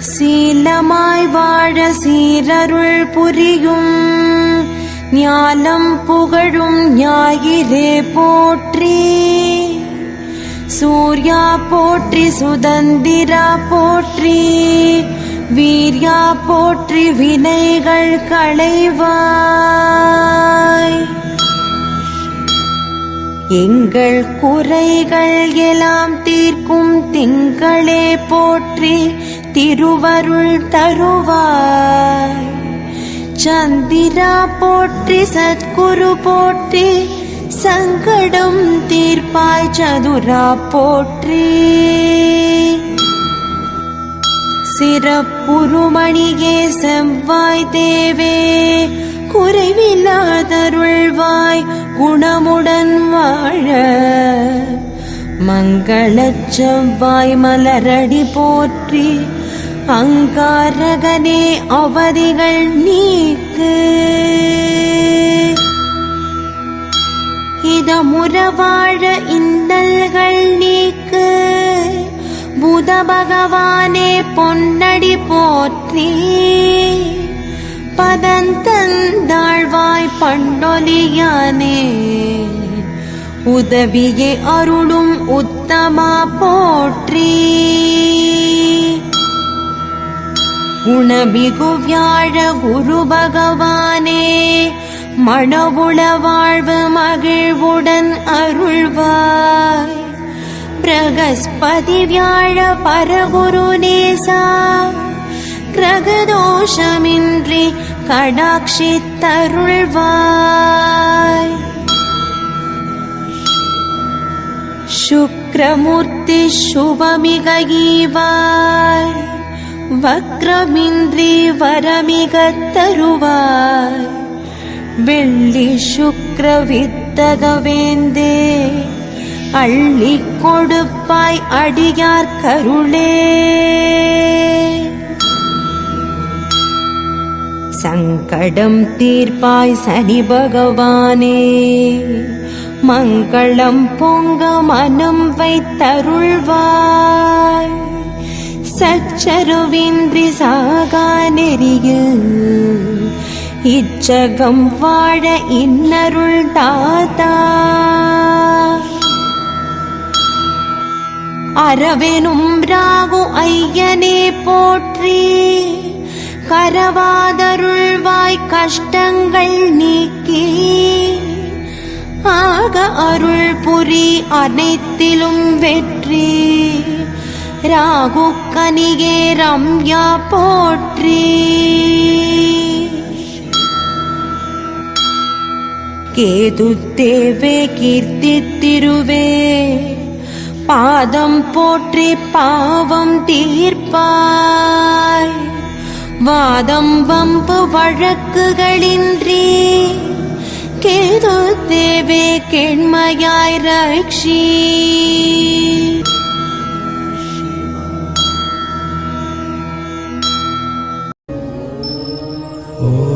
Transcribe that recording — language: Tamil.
சீலமாய் வாழ சீரருள் புரியும் ஞானம் புகழும் ஞாயிறே போற்றி. சூர்யா போற்றி சுதந்திரா போற்றி. வீர்யா போற்றி வினைகள் களைவாய். எங்கள் குறைகள் எல்லாம் தீர்க்கும் திங்களே போற்றி திருவருள் தருவாய். சந்திரா போற்றி சத்குரு போற்றி சங்கடம் தீர்ப்பாய் சதுரா போற்றி. சிறப்புருமணியே செவ்வாய் தேவே. குறைவில்லாதருள்வாய் குணமுடன் வாழ. மங்களச் செவ்வாய் மலரடி போற்றி அங்காரகனே அவதிகள் நீக்கு. இதமுற வாழ பொன்னடி போற்றி. பதந்தந்தாழ்வாய் பண்டொலியானே உதவியே அருளும் உத்தமா போற்றி. உணவிகு வியாழ குரு பகவானே. மணவுள வாழ்வு மகிழ்வுடன் அருள்வாய். பிரகஸ்பதி வியாழ பரகுரு நேசா. கிரகதோஷமின்றி கடாட்சித்தருள்வாய். சுக்ரமூர்த்தி சுபமிகீவாய். வக்ரமின்றி வரமிக தருவாய் வெள்ளி சுக்ர வித்தகவேந்தே அள்ளி கொடுப்பாய் அடியார் கருளே சங்கடம் தீர்ப்பாய் சனி பகவானே. மங்களம் பொங்க மனம் வைத்தருள்வாய். சச்சருவின்றி சாகா நெறியில் இச்சகம் வாழ இன்னருள் தாத்தா. அரவெனும் ராகு ஐயனே போற்றி. கரவாதருள்வாய் கஷ்டங்கள் நீக்கி. ஆக அருள் புரி அனைத்திலும் வெற்றி. ராகு கனிகே ரம்யா போற்றி. கேது தேவே கீர்த்தி திருவே. பாதம் போற்றி பாவம் தீர்ப்பாய். வாதம் வம்பு வழக்குகளின்றி. கேது தேவே கேண்மையாய் ரக்ஷி Oh